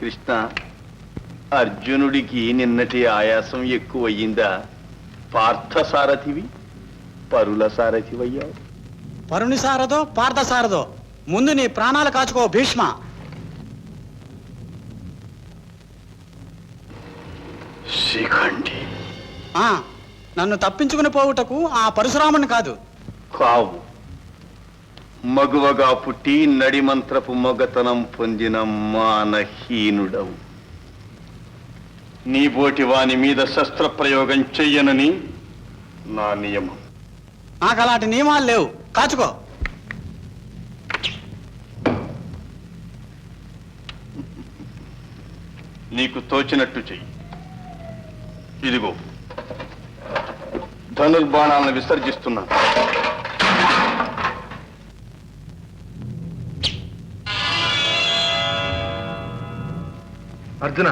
కృష్ణ అర్జునుడికి నిన్నటి ఆయాసం ఎక్కువయ్యిందా? పార్థసారథివి పరుల సారథివయ్యావు పరుని సారదో పార్థ సారదో ముందు నీ ప్రాణాలు కాచుకో భీష్మ. శిఖండి. ఆ, నన్ను తప్పించుకుని పోవుటకు ఆ పరశురాముని కాదు. కావు. మగువగా పుట్టి నడిమంత్రపు మొగతనం పొందిన మానహీనుడవు. నీ బోటి వాని మీద శస్త్రప్రయోగం చెయ్యనని నా నియమం. నాకు అలాంటి నియమాలు లేవు. కాచుకో. నీకు తోచినట్టు చెయ్యి. ఇదిగో. ధనుర్బాణాలను విసర్జిస్తున్నాను. అర్జున.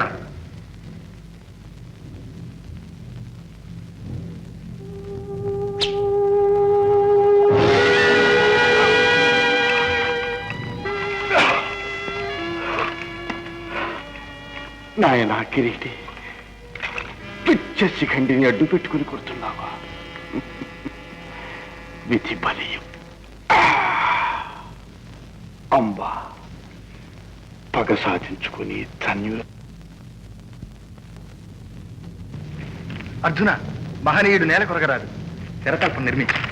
నాయనా కిరీటి పిచ్చ శిఖండిని అడ్డు పెట్టుకుని కొడుతున్నావా విధి బలియం. అంబా పగ సాధించుకుని ధన్యులు అర్జున మహనీయుడు నేల కొరగరాదు. తెరకల్పం నిర్మించి.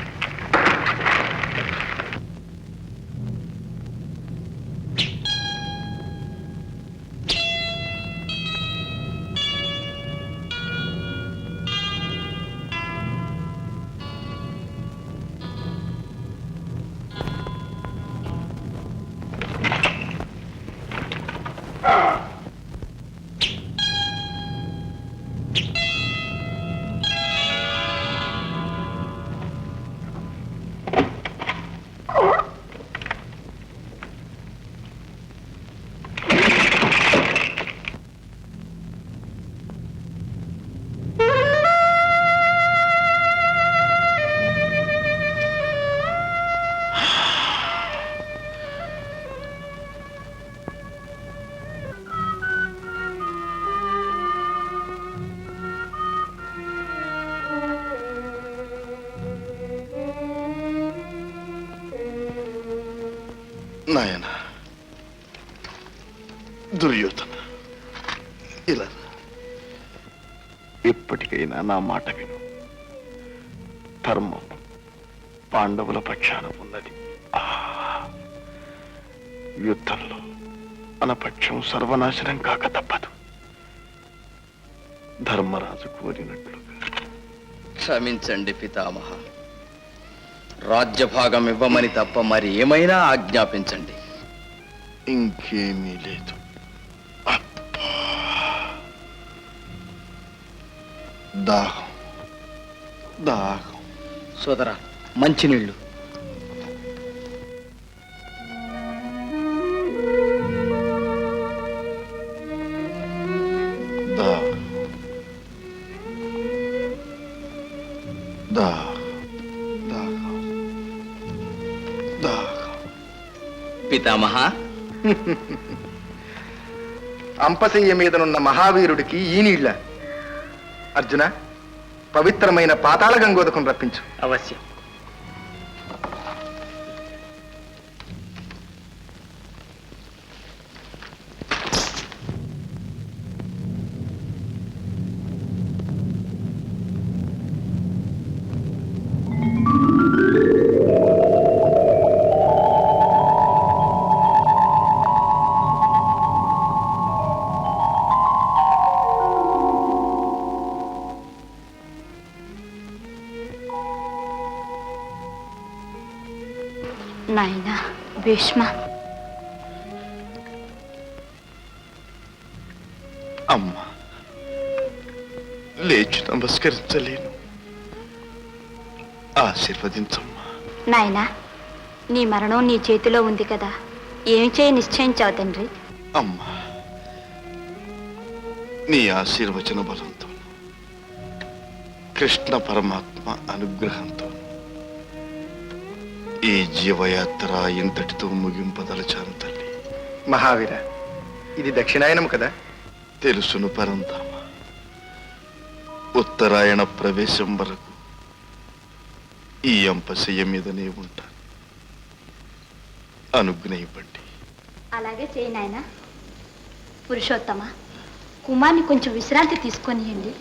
నాయన. దుర్యోధన ఇలా రా. ఇప్పటికైనా నా మాట విను. ధర్మం పాండవుల పక్షాన ఉన్నది. ఆ, యుద్ధంలో మన పక్షం సర్వనాశనం కాక తప్పదు. ధర్మరాజు కోరినట్లుగా. క్షమించండి పితామహ. రాజ్యభాగం ఇవ్వమని తప్ప మరి ఏమైనా ఆజ్ఞాపించండి. ఇంకేమీ లేదు. దాహం. దాహం. సోదరా మంచినీళ్ళు. పితామహ. అంపశయ్య మీదనున్న మహావీరుడికి ఈ నీళ్ళ. అర్జున పవిత్రమైన పాతాళ గంగోదకం రప్పించు. అవశ్యం. నాయనా భీష్మ. అమ్మా లేచి నమస్కరించలేను. ఆశీర్వదించమ్మా. నాయనా నీ మరణం నీ చేతిలో ఉంది కదా. ఏమి చేయ నిశ్చయించావు తండ్రి? అమ్మా నీ ఆశీర్వచన బలంతో కృష్ణ పరమాత్మ అనుగ్రహంతో ఈ జీవయాత్ర ఇంతటితో ముగింపదలచాను తల్లి. మహావీర ఇది దక్షిణాయనం కదా? తెలుసును పరంధామ. ఉత్తరాయణ ప్రవేశం వరకు ఈ అంపశయ్య మీదనే ఉంటాను. అనుగ్రహింపండి. అలాగే చేయి నాయన. పురుషోత్తమ కుమార్ని కొంచెం విశ్రాంతి తీసుకొనియండి.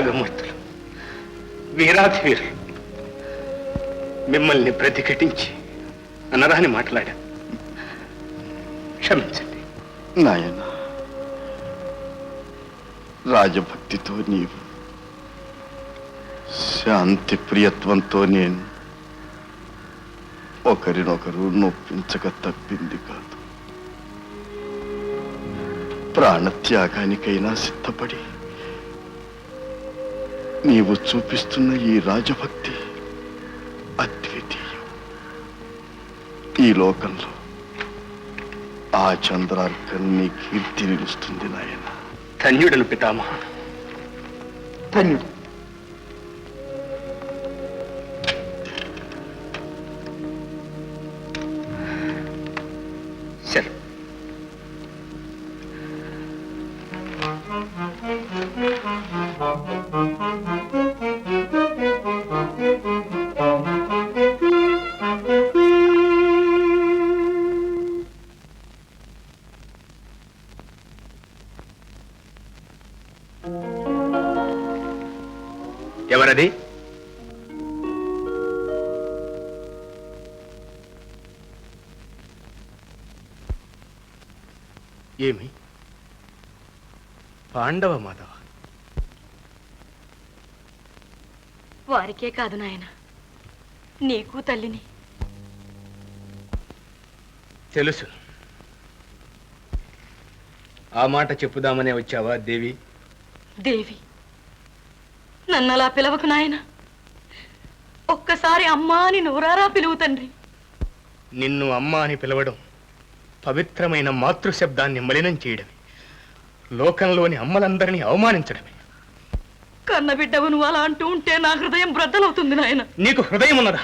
త్యాగమూర్తులు. వీరాధి వీరులు మిమ్మల్ని ప్రతిఘటించి అనరాని మాట్లాడా. క్షమించండి. నాయన రాజభక్తితో నీవు శాంతి ప్రియత్వంతో నేను ఒకరినొకరు నొప్పించక తప్పింది కాదు. ప్రాణత్యాగానికైనా సిద్ధపడి నీవు చూపిస్తున్న ఈ రాజభక్తి అద్వితీయం. ఈ లోకంలో ఆ చంద్రార్కం నీ కీర్తి నిలుస్తుంది నాయన. ధన్యుడను పితామహ. ధన్యుడు. సరే ఎవరది? ఏమి? పాండవ మాధవ. వారికే కాదు నాయన. నీకు తల్లిని. తెలుసు. ఆ మాట చెప్పుదామనే వచ్చావా దేవి? దేవి. నన్ను అలా పిలవకు నాయన. ఒక్కసారి అమ్మా అని నోరారా పిలువు తండ్రి. నిన్ను అమ్మ అని పిలవడం పవిత్రమైన మాతృశబ్దాన్ని మలినం చేయడమే. లోకంలోని అమ్మలందరినీ అవమానించడమే. కన్నబిడ్డవు నువ్వు అలా అంటూ ఉంటే నా హృదయం బ్రద్దలవుతుంది నాయన. నీకు హృదయం ఉన్నదా.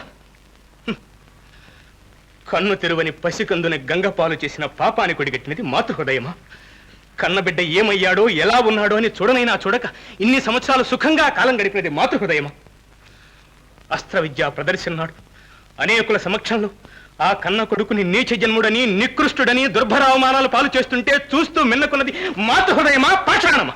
కన్ను తెరువని పసికందుని గంగపాలు చేసిన పాపాని కొడిగట్టినది మాతృహృదయమా? కన్నబిడ్డ ఏమయ్యాడో ఎలా ఉన్నాడో అని చూడనైనా చూడక ఇన్ని సంవత్సరాలు సుఖంగా కాలం గడిపినది మాతృహృదయమా? అస్త్ర విద్య ప్రదర్శనాడు అనేకుల సమక్షంలో ఆ కన్న కొడుకుని నీచ జన్ముడని నికృష్టుడని దుర్భర అవమానాలు పాలు చేస్తుంటే చూస్తూ మిన్నకున్నది మాతృహృదయమా పాషాణమా?